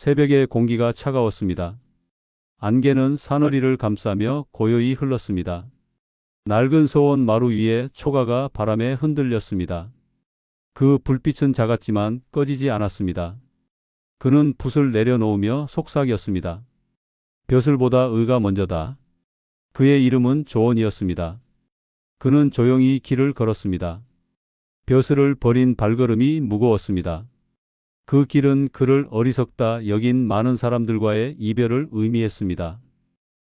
새벽의 공기가 차가웠습니다. 안개는 사너리를 감싸며 고요히 흘렀습니다. 낡은 소원 마루 위에 초가가 바람에 흔들렸습니다. 그 불빛은 작았지만 꺼지지 않았습니다. 그는 붓을 내려놓으며 속삭였습니다. 벼슬보다 의가 먼저다. 그의 이름은 조언이었습니다. 그는 조용히 길을 걸었습니다. 벼슬을 버린 발걸음이 무거웠습니다. 그 길은 그를 어리석다 여긴 많은 사람들과의 이별을 의미했습니다.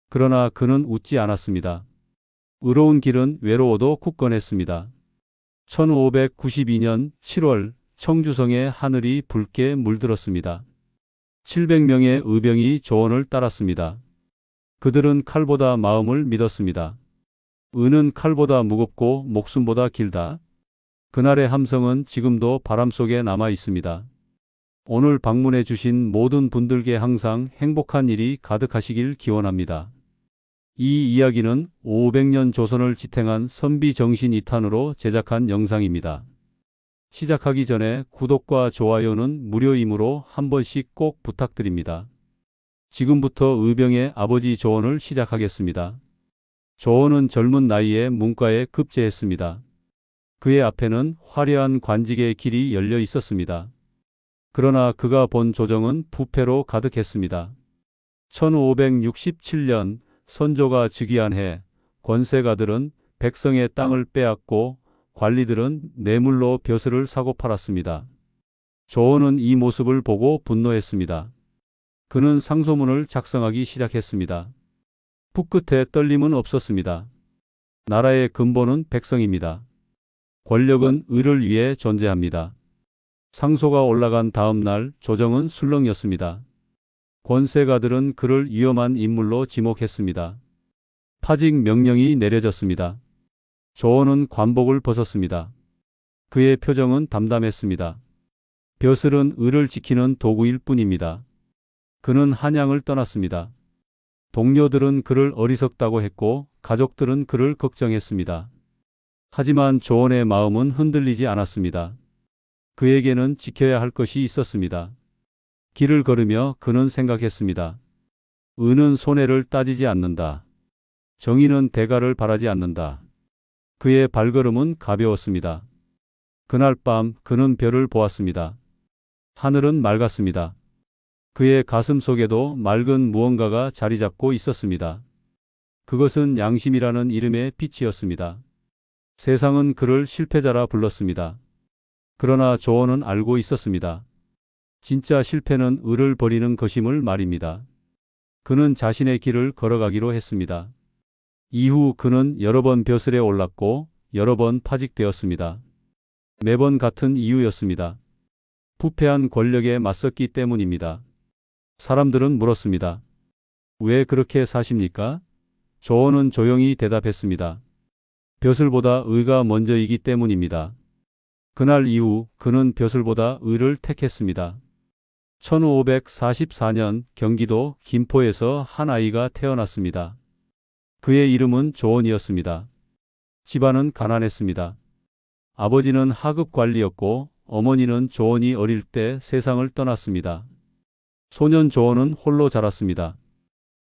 그러나 그는 웃지 않았습니다. 의로운 길은 외로워도 굳건했습니다. 1592년 7월 청주성의 하늘이 붉게 물들었습니다. 700명의 의병이 조언을 따랐습니다. 그들은 칼보다 마음을 믿었습니다. 의는 칼보다 무겁고 목숨보다 길다. 그날의 함성은 지금도 바람 속에 남아 있습니다. 오늘 방문해 주신 모든 분들께 항상 행복한 일이 가득하시길 기원합니다. 이 이야기는 500년 조선을 지탱한 선비 정신 2탄으로 제작한 영상입니다. 시작하기 전에 구독과 좋아요는 무료이므로 한 번씩 꼭 부탁드립니다. 지금부터 의병의 아버지 조언을 시작하겠습니다. 조언은 젊은 나이에 문과에 급제했습니다. 그의 앞에는 화려한 관직의 길이 열려 있었습니다. 그러나 그가 본 조정은 부패로 가득했습니다. 1567년 선조가 즉위한 해 권세가들은 백성의 땅을 빼앗고 관리들은 뇌물로 벼슬을 사고 팔았습니다. 조원은 이 모습을 보고 분노했습니다. 그는 상소문을 작성하기 시작했습니다. 붓끝에 떨림은 없었습니다. 나라의 근본은 백성입니다. 권력은 의를 위해 존재합니다. 상소가 올라간 다음 날 조정은 술렁이었습니다. 권세가들은 그를 위험한 인물로 지목했습니다. 파직 명령이 내려졌습니다. 조원은 관복을 벗었습니다. 그의 표정은 담담했습니다. 벼슬은 의를 지키는 도구일 뿐입니다. 그는 한양을 떠났습니다. 동료들은 그를 어리석다고 했고 가족들은 그를 걱정했습니다. 하지만 조원의 마음은 흔들리지 않았습니다. 그에게는 지켜야 할 것이 있었습니다. 길을 걸으며 그는 생각했습니다. 의는 손해를 따지지 않는다. 정의는 대가를 바라지 않는다. 그의 발걸음은 가벼웠습니다. 그날 밤 그는 별을 보았습니다. 하늘은 맑았습니다. 그의 가슴 속에도 맑은 무언가가 자리 잡고 있었습니다. 그것은 양심이라는 이름의 빛이었습니다. 세상은 그를 실패자라 불렀습니다. 그러나 조언은 알고 있었습니다. 진짜 실패는 의를 버리는 것임을 말입니다. 그는 자신의 길을 걸어가기로 했습니다. 이후 그는 여러 번 벼슬에 올랐고 여러 번 파직되었습니다. 매번 같은 이유였습니다. 부패한 권력에 맞섰기 때문입니다. 사람들은 물었습니다. 왜 그렇게 사십니까? 조언은 조용히 대답했습니다. 벼슬보다 의가 먼저이기 때문입니다. 그날 이후 그는 벼슬보다 의를 택했습니다. 1544년 경기도 김포에서 한 아이가 태어났습니다. 그의 이름은 조원이었습니다. 집안은 가난했습니다. 아버지는 하급 관리였고 어머니는 조원이 어릴 때 세상을 떠났습니다. 소년 조원은 홀로 자랐습니다.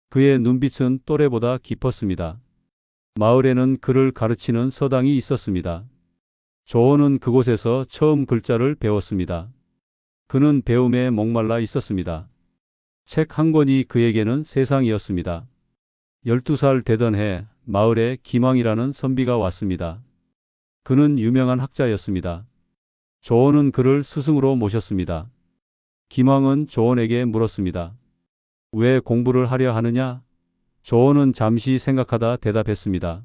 그의 눈빛은 또래보다 깊었습니다. 마을에는 그를 가르치는 서당이 있었습니다. 조원은 그곳에서 처음 글자를 배웠습니다. 그는 배움에 목말라 있었습니다. 책 한 권이 그에게는 세상이었습니다. 12살 되던 해 마을에 김왕이라는 선비가 왔습니다. 그는 유명한 학자였습니다. 조원은 그를 스승으로 모셨습니다. 김왕은 조원에게 물었습니다. 왜 공부를 하려 하느냐? 조원은 잠시 생각하다 대답했습니다.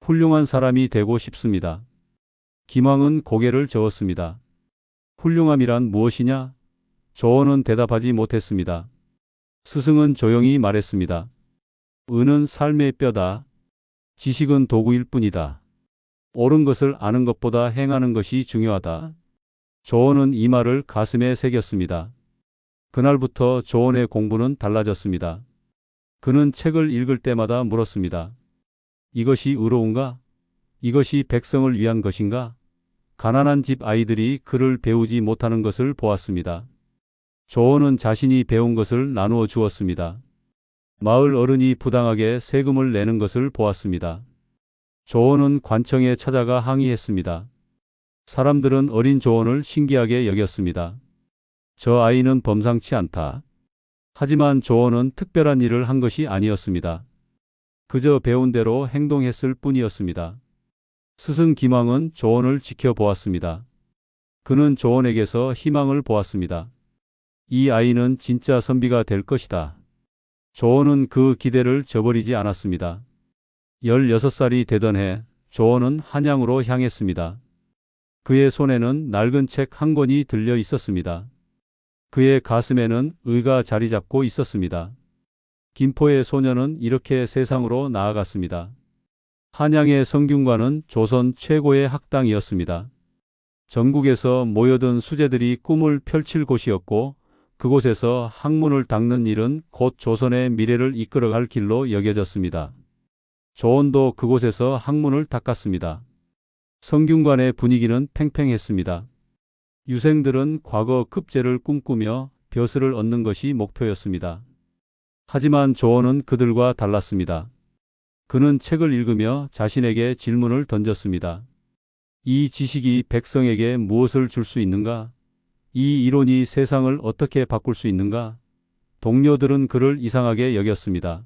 훌륭한 사람이 되고 싶습니다. 김왕은 고개를 저었습니다. 훌륭함이란 무엇이냐? 조원은 대답하지 못했습니다. 스승은 조용히 말했습니다. 은은 삶의 뼈다. 지식은 도구일 뿐이다. 옳은 것을 아는 것보다 행하는 것이 중요하다. 조원은 이 말을 가슴에 새겼습니다. 그날부터 조원의 공부는 달라졌습니다. 그는 책을 읽을 때마다 물었습니다. 이것이 의로운가? 이것이 백성을 위한 것인가? 가난한 집 아이들이 글을 배우지 못하는 것을 보았습니다. 조언은 자신이 배운 것을 나누어 주었습니다. 마을 어른이 부당하게 세금을 내는 것을 보았습니다. 조언은 관청에 찾아가 항의했습니다. 사람들은 어린 조언을 신기하게 여겼습니다. 저 아이는 범상치 않다. 하지만 조언은 특별한 일을 한 것이 아니었습니다. 그저 배운 대로 행동했을 뿐이었습니다. 스승 김왕은 조언을 지켜보았습니다. 그는 조언에게서 희망을 보았습니다. 이 아이는 진짜 선비가 될 것이다. 조언은 그 기대를 저버리지 않았습니다. 16살이 되던 해 조언은 한양으로 향했습니다. 그의 손에는 낡은 책 한 권이 들려 있었습니다. 그의 가슴에는 의가 자리 잡고 있었습니다. 김포의 소녀는 이렇게 세상으로 나아갔습니다. 한양의 성균관은 조선 최고의 학당이었습니다. 전국에서 모여든 수재들이 꿈을 펼칠 곳이었고 그곳에서 학문을 닦는 일은 곧 조선의 미래를 이끌어갈 길로 여겨졌습니다. 조언도 그곳에서 학문을 닦았습니다. 성균관의 분위기는 팽팽했습니다. 유생들은 과거 급제를 꿈꾸며 벼슬을 얻는 것이 목표였습니다. 하지만 조언은 그들과 달랐습니다. 그는 책을 읽으며 자신에게 질문을 던졌습니다. 이 지식이 백성에게 무엇을 줄 수 있는가? 이 이론이 세상을 어떻게 바꿀 수 있는가? 동료들은 그를 이상하게 여겼습니다.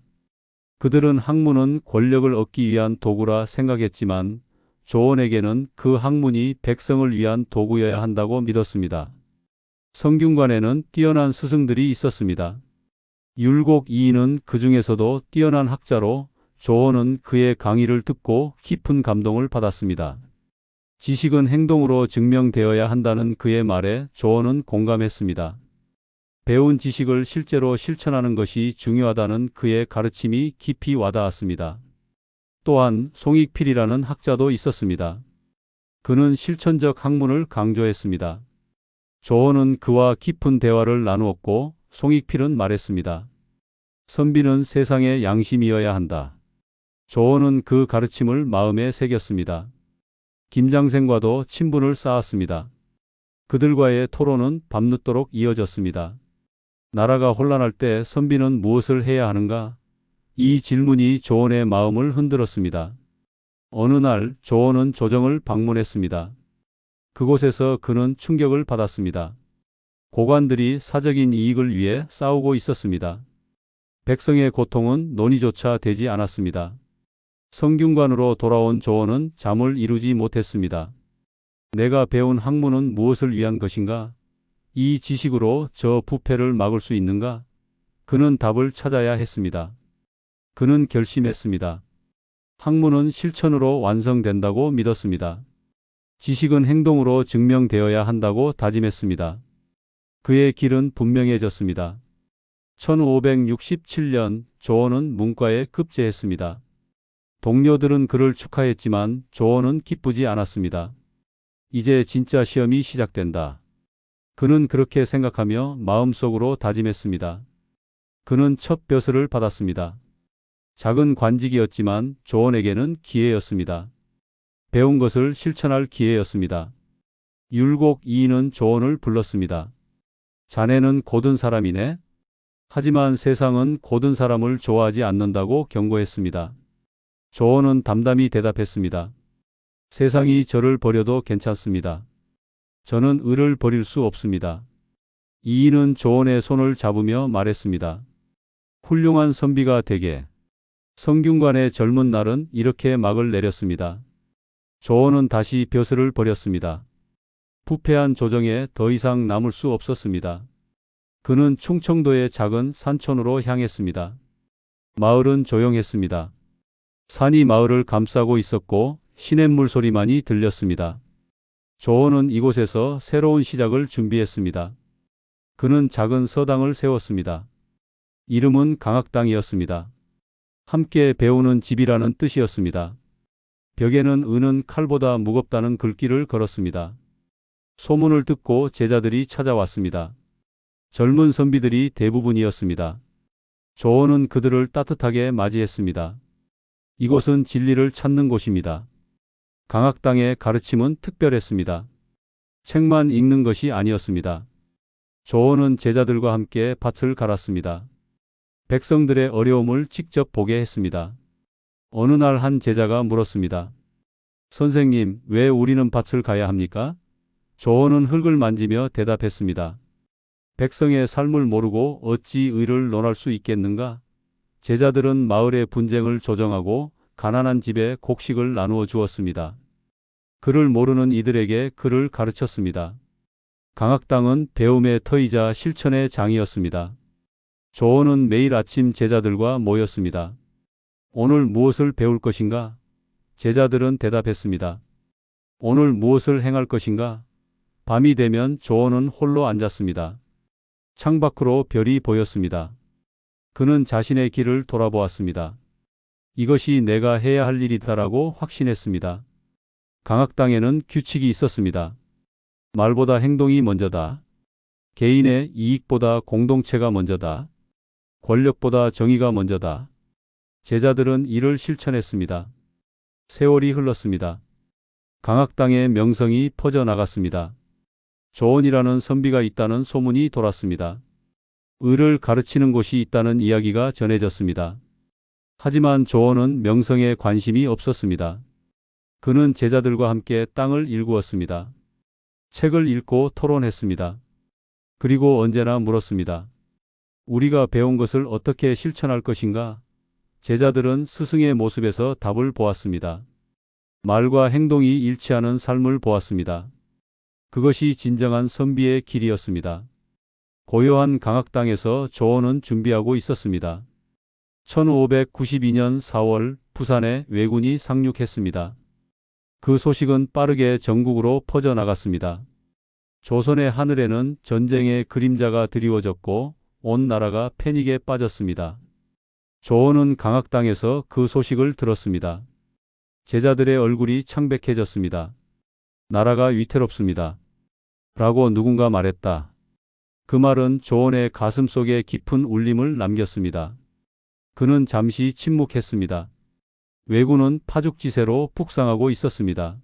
그들은 학문은 권력을 얻기 위한 도구라 생각했지만 조언에게는 그 학문이 백성을 위한 도구여야 한다고 믿었습니다. 성균관에는 뛰어난 스승들이 있었습니다. 율곡 이인은 그 중에서도 뛰어난 학자로 조언은 그의 강의를 듣고 깊은 감동을 받았습니다. 지식은 행동으로 증명되어야 한다는 그의 말에 조언은 공감했습니다. 배운 지식을 실제로 실천하는 것이 중요하다는 그의 가르침이 깊이 와닿았습니다. 또한 송익필이라는 학자도 있었습니다. 그는 실천적 학문을 강조했습니다. 조언은 그와 깊은 대화를 나누었고 송익필은 말했습니다. 선비는 세상의 양심이어야 한다. 조언은 그 가르침을 마음에 새겼습니다. 김장생과도 친분을 쌓았습니다. 그들과의 토론은 밤늦도록 이어졌습니다. 나라가 혼란할 때 선비는 무엇을 해야 하는가? 이 질문이 조언의 마음을 흔들었습니다. 어느 날 조언은 조정을 방문했습니다. 그곳에서 그는 충격을 받았습니다. 고관들이 사적인 이익을 위해 싸우고 있었습니다. 백성의 고통은 논의조차 되지 않았습니다. 성균관으로 돌아온 조언은 잠을 이루지 못했습니다. 내가 배운 학문은 무엇을 위한 것인가? 이 지식으로 저 부패를 막을 수 있는가? 그는 답을 찾아야 했습니다. 그는 결심했습니다. 학문은 실천으로 완성된다고 믿었습니다. 지식은 행동으로 증명되어야 한다고 다짐했습니다. 그의 길은 분명해졌습니다. 1567년 조언은 문과에 급제했습니다. 동료들은 그를 축하했지만 조언은 기쁘지 않았습니다. 이제 진짜 시험이 시작된다. 그는 그렇게 생각하며 마음속으로 다짐했습니다. 그는 첫 벼슬을 받았습니다. 작은 관직이었지만 조언에게는 기회였습니다. 배운 것을 실천할 기회였습니다. 율곡 이인은 조언을 불렀습니다. 자네는 고든 사람이네? 하지만 세상은 고든 사람을 좋아하지 않는다고 경고했습니다. 조언은 담담히 대답했습니다. 세상이 저를 버려도 괜찮습니다. 저는 을을 버릴 수 없습니다. 이인은 조언의 손을 잡으며 말했습니다. 훌륭한 선비가 되게. 성균관의 젊은 날은 이렇게 막을 내렸습니다. 조언은 다시 벼슬을 버렸습니다. 부패한 조정에 더 이상 남을 수 없었습니다. 그는 충청도의 작은 산촌으로 향했습니다. 마을은 조용했습니다. 산이 마을을 감싸고 있었고 시냇물 소리만이 들렸습니다. 조언은 이곳에서 새로운 시작을 준비했습니다. 그는 작은 서당을 세웠습니다. 이름은 강학당이었습니다. 함께 배우는 집이라는 뜻이었습니다. 벽에는 은은 칼보다 무겁다는 글귀를 걸었습니다. 소문을 듣고 제자들이 찾아왔습니다. 젊은 선비들이 대부분이었습니다. 조언은 그들을 따뜻하게 맞이했습니다. 이곳은 진리를 찾는 곳입니다. 강학당의 가르침은 특별했습니다. 책만 읽는 것이 아니었습니다. 조원은 제자들과 함께 밭을 갈았습니다. 백성들의 어려움을 직접 보게 했습니다. 어느 날 한 제자가 물었습니다. 선생님, 왜 우리는 밭을 가야 합니까? 조원은 흙을 만지며 대답했습니다. 백성의 삶을 모르고 어찌 의를 논할 수 있겠는가? 제자들은 마을의 분쟁을 조정하고 가난한 집에 곡식을 나누어 주었습니다. 글을 모르는 이들에게 글을 가르쳤습니다. 강학당은 배움의 터이자 실천의 장이었습니다. 조원은 매일 아침 제자들과 모였습니다. 오늘 무엇을 배울 것인가? 제자들은 대답했습니다. 오늘 무엇을 행할 것인가? 밤이 되면 조원은 홀로 앉았습니다. 창밖으로 별이 보였습니다. 그는 자신의 길을 돌아보았습니다. 이것이 내가 해야 할 일이다라고 확신했습니다. 강학당에는 규칙이 있었습니다. 말보다 행동이 먼저다. 개인의 이익보다 공동체가 먼저다. 권력보다 정의가 먼저다. 제자들은 이를 실천했습니다. 세월이 흘렀습니다. 강학당의 명성이 퍼져나갔습니다. 조언이라는 선비가 있다는 소문이 돌았습니다. 의를 가르치는 곳이 있다는 이야기가 전해졌습니다. 하지만 조언은 명성에 관심이 없었습니다. 그는 제자들과 함께 땅을 일구었습니다. 책을 읽고 토론했습니다. 그리고 언제나 물었습니다. 우리가 배운 것을 어떻게 실천할 것인가? 제자들은 스승의 모습에서 답을 보았습니다. 말과 행동이 일치하는 삶을 보았습니다. 그것이 진정한 선비의 길이었습니다. 고요한 강학당에서 조언은 준비하고 있었습니다. 1592년 4월 부산에 왜군이 상륙했습니다. 그 소식은 빠르게 전국으로 퍼져나갔습니다. 조선의 하늘에는 전쟁의 그림자가 드리워졌고 온 나라가 패닉에 빠졌습니다. 조원은 강학당에서 그 소식을 들었습니다. 제자들의 얼굴이 창백해졌습니다. 나라가 위태롭습니다. 라고 누군가 말했다. 그 말은 조원의 가슴 속에 깊은 울림을 남겼습니다. 그는 잠시 침묵했습니다. 왜군은 파죽지세로 북상하고 있었습니다.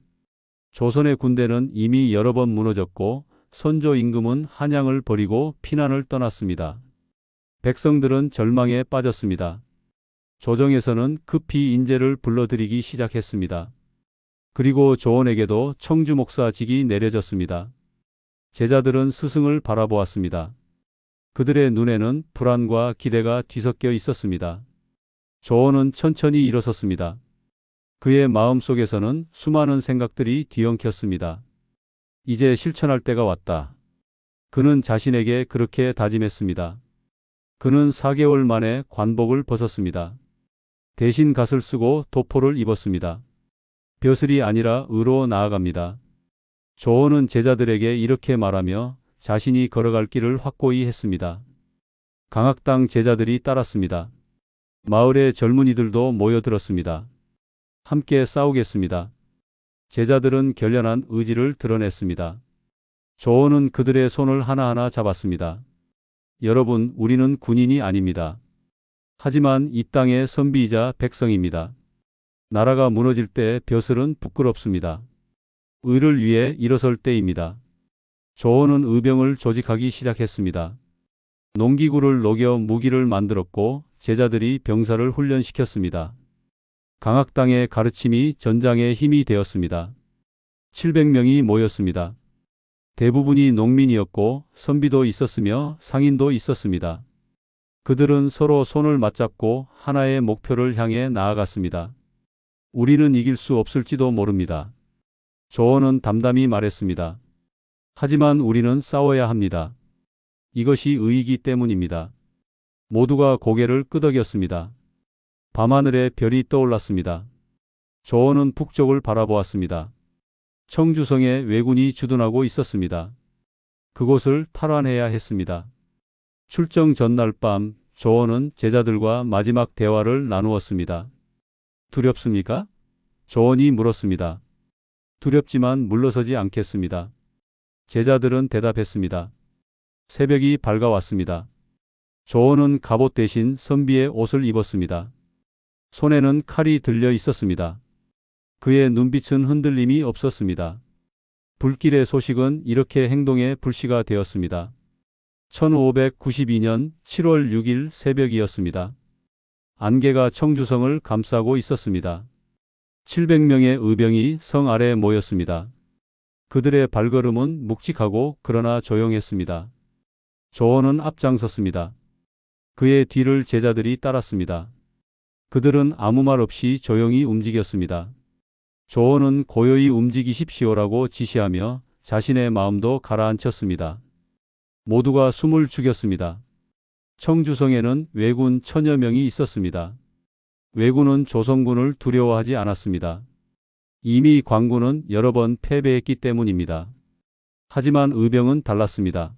조선의 군대는 이미 여러 번 무너졌고 선조 임금은 한양을 버리고 피난을 떠났습니다. 백성들은 절망에 빠졌습니다. 조정에서는 급히 인재를 불러들이기 시작했습니다. 그리고 조원에게도 청주 목사직이 내려졌습니다. 제자들은 스승을 바라보았습니다. 그들의 눈에는 불안과 기대가 뒤섞여 있었습니다. 조원은 천천히 일어섰습니다. 그의 마음 속에서는 수많은 생각들이 뒤엉켰습니다. 이제 실천할 때가 왔다. 그는 자신에게 그렇게 다짐했습니다. 그는 4개월 만에 관복을 벗었습니다. 대신 갓을 쓰고 도포를 입었습니다. 벼슬이 아니라 의로 나아갑니다. 조언은 제자들에게 이렇게 말하며 자신이 걸어갈 길을 확고히 했습니다. 강학당 제자들이 따랐습니다. 마을의 젊은이들도 모여들었습니다. 함께 싸우겠습니다. 제자들은 결연한 의지를 드러냈습니다. 조언은 그들의 손을 하나하나 잡았습니다. 여러분, 우리는 군인이 아닙니다. 하지만 이 땅의 선비이자 백성입니다. 나라가 무너질 때 벼슬은 부끄럽습니다. 의를 위해 일어설 때입니다. 조원은 의병을 조직하기 시작했습니다. 농기구를 녹여 무기를 만들었고 제자들이 병사를 훈련시켰습니다. 강학당의 가르침이 전장의 힘이 되었습니다. 700명이 모였습니다. 대부분이 농민이었고 선비도 있었으며 상인도 있었습니다. 그들은 서로 손을 맞잡고 하나의 목표를 향해 나아갔습니다. 우리는 이길 수 없을지도 모릅니다. 조언은 담담히 말했습니다. 하지만 우리는 싸워야 합니다. 이것이 의이기 때문입니다. 모두가 고개를 끄덕였습니다. 밤하늘에 별이 떠올랐습니다. 조언은 북쪽을 바라보았습니다. 청주성에 왜군이 주둔하고 있었습니다. 그곳을 탈환해야 했습니다. 출정 전날 밤 조원은 제자들과 마지막 대화를 나누었습니다. 두렵습니까? 조원이 물었습니다. 두렵지만 물러서지 않겠습니다. 제자들은 대답했습니다. 새벽이 밝아왔습니다. 조원은 갑옷 대신 선비의 옷을 입었습니다. 손에는 칼이 들려 있었습니다. 그의 눈빛은 흔들림이 없었습니다. 불길의 소식은 이렇게 행동의 불씨가 되었습니다. 1592년 7월 6일 새벽이었습니다. 안개가 청주성을 감싸고 있었습니다. 700명의 의병이 성 아래에 모였습니다. 그들의 발걸음은 묵직하고 그러나 조용했습니다. 조원은 앞장섰습니다. 그의 뒤를 제자들이 따랐습니다. 그들은 아무 말 없이 조용히 움직였습니다. 조원은 고요히 움직이십시오라고 지시하며 자신의 마음도 가라앉혔습니다. 모두가 숨을 죽였습니다. 청주성에는 왜군 천여 명이 있었습니다. 왜군은 조선군을 두려워하지 않았습니다. 이미 광군은 여러 번 패배했기 때문입니다. 하지만 의병은 달랐습니다.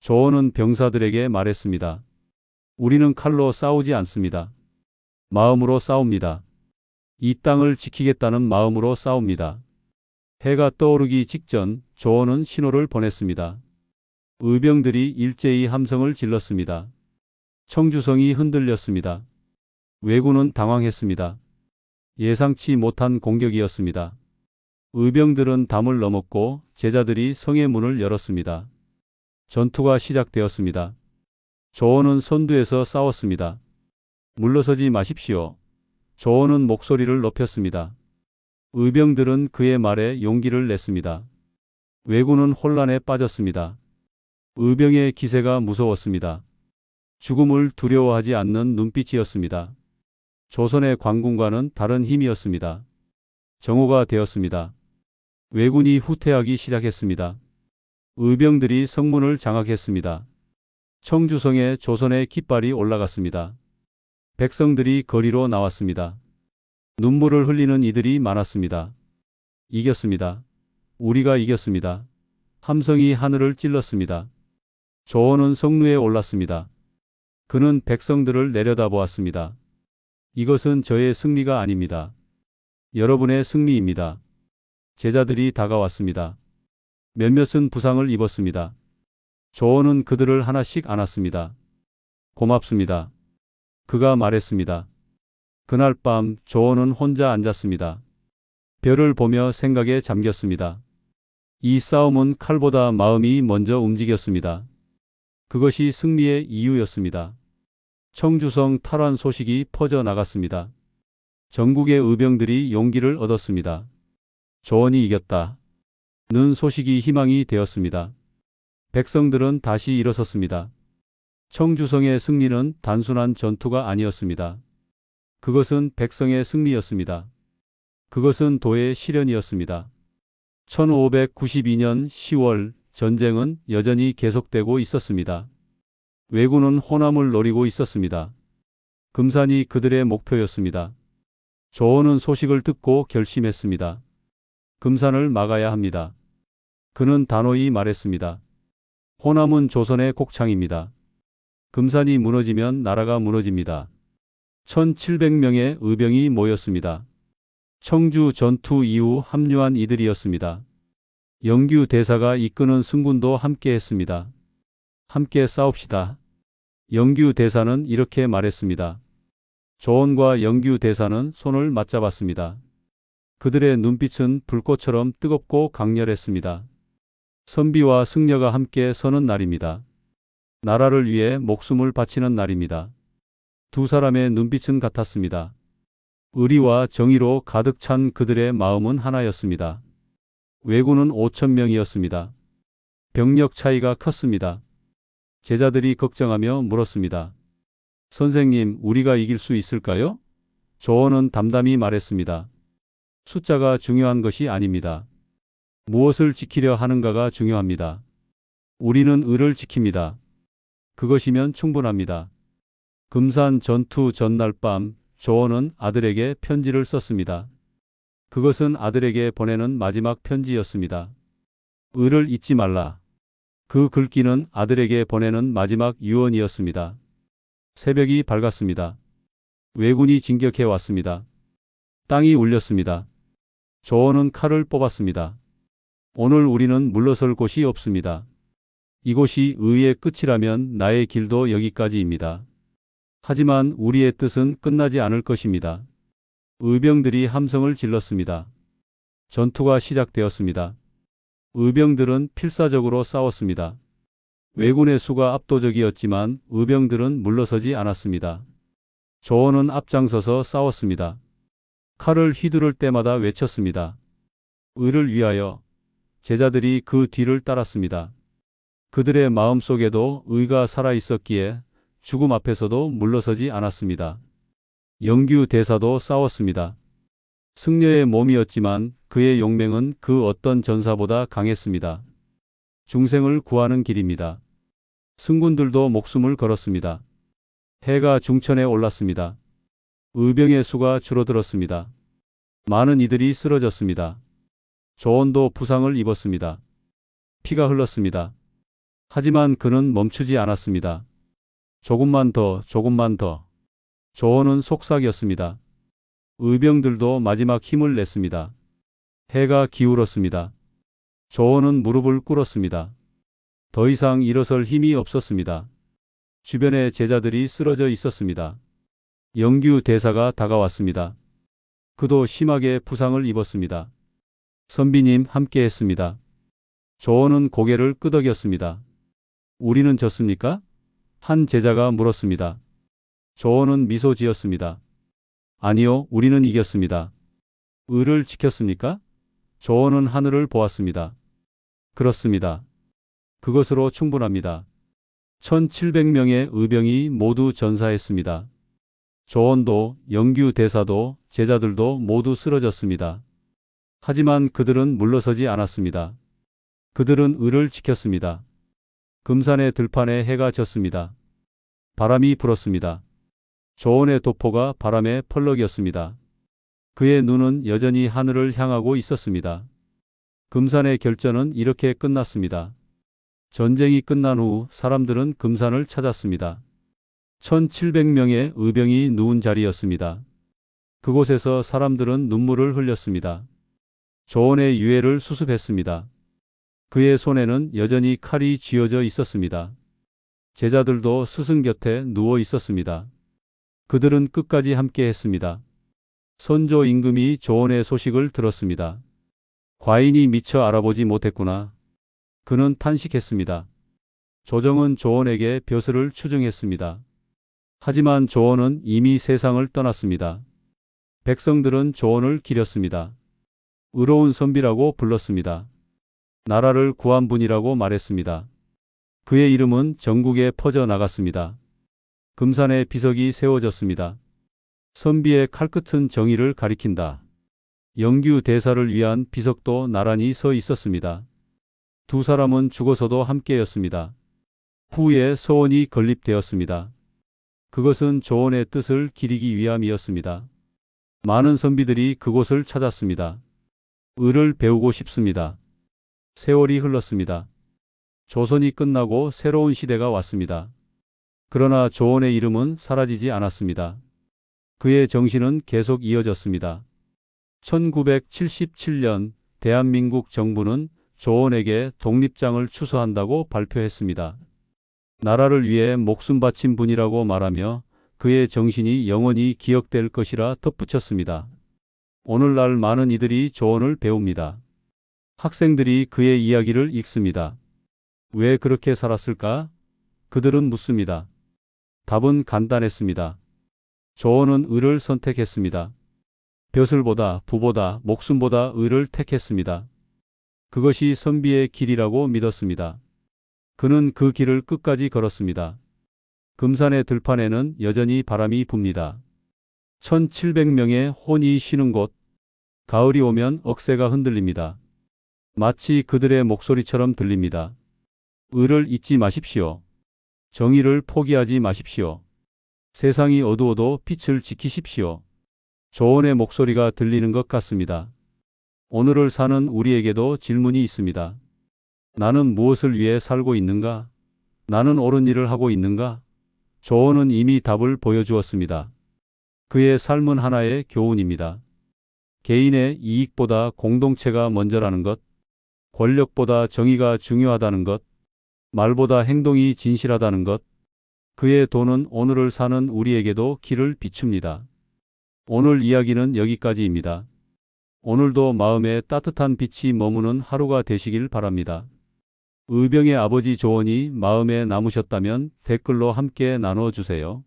조원은 병사들에게 말했습니다. 우리는 칼로 싸우지 않습니다. 마음으로 싸웁니다. 이 땅을 지키겠다는 마음으로 싸웁니다. 해가 떠오르기 직전 조원은 신호를 보냈습니다. 의병들이 일제히 함성을 질렀습니다. 청주성이 흔들렸습니다. 왜군은 당황했습니다. 예상치 못한 공격이었습니다. 의병들은 담을 넘었고 제자들이 성의 문을 열었습니다. 전투가 시작되었습니다. 조원은 선두에서 싸웠습니다. 물러서지 마십시오. 조원은 목소리를 높였습니다. 의병들은 그의 말에 용기를 냈습니다. 왜군은 혼란에 빠졌습니다. 의병의 기세가 무서웠습니다. 죽음을 두려워하지 않는 눈빛이었습니다. 조선의 관군과는 다른 힘이었습니다. 정오가 되었습니다. 왜군이 후퇴하기 시작했습니다. 의병들이 성문을 장악했습니다. 청주성에 조선의 깃발이 올라갔습니다. 백성들이 거리로 나왔습니다. 눈물을 흘리는 이들이 많았습니다. 이겼습니다. 우리가 이겼습니다. 함성이 하늘을 찔렀습니다. 조원은 성루에 올랐습니다. 그는 백성들을 내려다보았습니다. 이것은 저의 승리가 아닙니다. 여러분의 승리입니다. 제자들이 다가왔습니다. 몇몇은 부상을 입었습니다. 조원은 그들을 하나씩 안았습니다. 고맙습니다. 그가 말했습니다. 그날 밤 조원은 혼자 앉았습니다. 별을 보며 생각에 잠겼습니다. 이 싸움은 칼보다 마음이 먼저 움직였습니다. 그것이 승리의 이유였습니다. 청주성 탈환 소식이 퍼져 나갔습니다. 전국의 의병들이 용기를 얻었습니다. 조원이 이겼다. 는 소식이 희망이 되었습니다. 백성들은 다시 일어섰습니다. 청주성의 승리는 단순한 전투가 아니었습니다. 그것은 백성의 승리였습니다. 그것은 도의 실현이었습니다. 1592년 10월 전쟁은 여전히 계속되고 있었습니다. 왜군은 호남을 노리고 있었습니다. 금산이 그들의 목표였습니다. 조원은 소식을 듣고 결심했습니다. 금산을 막아야 합니다. 그는 단호히 말했습니다. 호남은 조선의 곡창입니다. 금산이 무너지면 나라가 무너집니다. 1700명의 의병이 모였습니다. 청주 전투 이후 합류한 이들이었습니다. 영규 대사가 이끄는 승군도 함께 했습니다. 함께 싸웁시다. 영규 대사는 이렇게 말했습니다. 조원과 영규 대사는 손을 맞잡았습니다. 그들의 눈빛은 불꽃처럼 뜨겁고 강렬했습니다. 선비와 승려가 함께 서는 날입니다. 나라를 위해 목숨을 바치는 날입니다. 두 사람의 눈빛은 같았습니다. 의리와 정의로 가득 찬 그들의 마음은 하나였습니다. 왜군은 5천 명이었습니다. 병력 차이가 컸습니다. 제자들이 걱정하며 물었습니다. 선생님, 우리가 이길 수 있을까요? 조원은 담담히 말했습니다. 숫자가 중요한 것이 아닙니다. 무엇을 지키려 하는가가 중요합니다. 우리는 의를 지킵니다. 그것이면 충분합니다. 금산 전투 전날 밤 조원은 아들에게 편지를 썼습니다. 그것은 아들에게 보내는 마지막 편지였습니다. 의를 잊지 말라. 그 글귀는 아들에게 보내는 마지막 유언이었습니다. 새벽이 밝았습니다. 왜군이 진격해 왔습니다. 땅이 울렸습니다. 조원은 칼을 뽑았습니다. 오늘 우리는 물러설 곳이 없습니다. 이곳이 의의 끝이라면 나의 길도 여기까지입니다. 하지만 우리의 뜻은 끝나지 않을 것입니다. 의병들이 함성을 질렀습니다. 전투가 시작되었습니다. 의병들은 필사적으로 싸웠습니다. 왜군의 수가 압도적이었지만 의병들은 물러서지 않았습니다. 조원은 앞장서서 싸웠습니다. 칼을 휘두를 때마다 외쳤습니다. 의를 위하여 제자들이 그 뒤를 따랐습니다. 그들의 마음 속에도 의가 살아 있었기에 죽음 앞에서도 물러서지 않았습니다. 영규 대사도 싸웠습니다. 승려의 몸이었지만 그의 용맹은 그 어떤 전사보다 강했습니다. 중생을 구하는 길입니다. 승군들도 목숨을 걸었습니다. 해가 중천에 올랐습니다. 의병의 수가 줄어들었습니다. 많은 이들이 쓰러졌습니다. 조원도 부상을 입었습니다. 피가 흘렀습니다. 하지만 그는 멈추지 않았습니다. 조금만 더, 조금만 더. 조원은 속삭였습니다. 의병들도 마지막 힘을 냈습니다. 해가 기울었습니다. 조원은 무릎을 꿇었습니다. 더 이상 일어설 힘이 없었습니다. 주변에 제자들이 쓰러져 있었습니다. 영규 대사가 다가왔습니다. 그도 심하게 부상을 입었습니다. 선비님 함께 했습니다. 조원은 고개를 끄덕였습니다. 우리는 졌습니까? 한 제자가 물었습니다. 조원은 미소 지었습니다. 아니요, 우리는 이겼습니다. 의를 지켰습니까? 조원은 하늘을 보았습니다. 그렇습니다. 그것으로 충분합니다. 1700명의 의병이 모두 전사했습니다. 조원도, 영규 대사도, 제자들도 모두 쓰러졌습니다. 하지만 그들은 물러서지 않았습니다. 그들은 의를 지켰습니다. 금산의 들판에 해가 졌습니다. 바람이 불었습니다. 조원의 도포가 바람에 펄럭였습니다. 그의 눈은 여전히 하늘을 향하고 있었습니다. 금산의 결전은 이렇게 끝났습니다. 전쟁이 끝난 후 사람들은 금산을 찾았습니다. 1700명의 의병이 누운 자리였습니다. 그곳에서 사람들은 눈물을 흘렸습니다. 조원의 유해를 수습했습니다. 그의 손에는 여전히 칼이 쥐어져 있었습니다. 제자들도 스승 곁에 누워 있었습니다. 그들은 끝까지 함께 했습니다. 선조 임금이 조원의 소식을 들었습니다. 과인이 미처 알아보지 못했구나. 그는 탄식했습니다. 조정은 조원에게 벼슬을 추증했습니다. 하지만 조원은 이미 세상을 떠났습니다. 백성들은 조원을 기렸습니다. 의로운 선비라고 불렀습니다. 나라를 구한 분이라고 말했습니다. 그의 이름은 전국에 퍼져 나갔습니다. 금산에 비석이 세워졌습니다. 선비의 칼끝은 정의를 가리킨다. 영규 대사를 위한 비석도 나란히 서 있었습니다. 두 사람은 죽어서도 함께였습니다. 후에 서원이 건립되었습니다. 그것은 조원의 뜻을 기리기 위함이었습니다. 많은 선비들이 그곳을 찾았습니다. 의를 배우고 싶습니다. 세월이 흘렀습니다. 조선이 끝나고 새로운 시대가 왔습니다. 그러나 조원의 이름은 사라지지 않았습니다. 그의 정신은 계속 이어졌습니다. 1977년 대한민국 정부는 조원에게 독립장을 추서한다고 발표했습니다. 나라를 위해 목숨 바친 분이라고 말하며 그의 정신이 영원히 기억될 것이라 덧붙였습니다. 오늘날 많은 이들이 조언을 배웁니다. 학생들이 그의 이야기를 읽습니다. 왜 그렇게 살았을까? 그들은 묻습니다. 답은 간단했습니다. 조언은 의를 선택했습니다. 벼슬보다 부보다 목숨보다 의를 택했습니다. 그것이 선비의 길이라고 믿었습니다. 그는 그 길을 끝까지 걸었습니다. 금산의 들판에는 여전히 바람이 붑니다. 1700명의 혼이 쉬는 곳. 가을이 오면 억새가 흔들립니다. 마치 그들의 목소리처럼 들립니다. 의를 잊지 마십시오. 정의를 포기하지 마십시오. 세상이 어두워도 빛을 지키십시오. 조언의 목소리가 들리는 것 같습니다. 오늘을 사는 우리에게도 질문이 있습니다. 나는 무엇을 위해 살고 있는가? 나는 옳은 일을 하고 있는가? 조언은 이미 답을 보여주었습니다. 그의 삶은 하나의 교훈입니다. 개인의 이익보다 공동체가 먼저라는 것, 권력보다 정의가 중요하다는 것, 말보다 행동이 진실하다는 것, 그의 돈은 오늘을 사는 우리에게도 길을 비춥니다. 오늘 이야기는 여기까지입니다. 오늘도 마음에 따뜻한 빛이 머무는 하루가 되시길 바랍니다. 의병의 아버지 조언이 마음에 남으셨다면 댓글로 함께 나눠주세요.